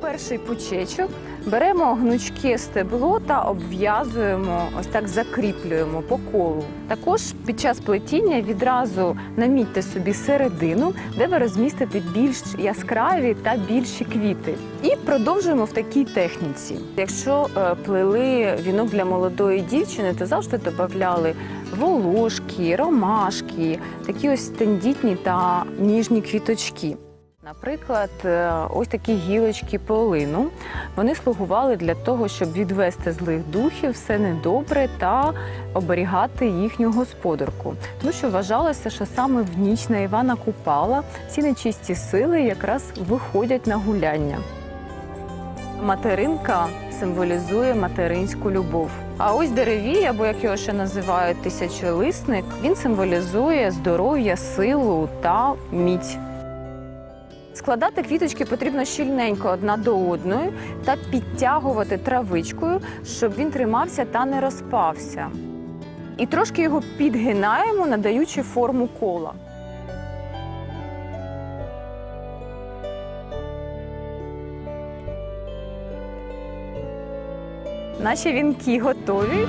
перший пучечок беремо гнучке стебло та обв'язуємо, ось так закріплюємо по колу. Також під час плетіння відразу намітьте собі середину, де ви розмістите більш яскраві та більші квіти. І продовжуємо в такій техніці. Якщо е, плели вінок для молодої дівчини, то завжди додавали волошки, ромашки, такі ось тендітні та ніжні квіточки. Наприклад, е, ось такі гілочки полину. Вони слугували для того, щоб відвести злих духів, все недобре та оберігати їхню господарку. Тому що вважалося, що саме в ніч на Івана Купала всі нечисті сили якраз виходять на гуляння. Материнка символізує материнську любов. А ось деревій, або як його ще називають тисячолисник, він символізує здоров'я, силу та міць. Складати квіточки потрібно щільненько одна до одної та підтягувати травичкою, щоб він тримався та не розпався. І трошки його підгинаємо, надаючи форму кола. Наші вінки готові.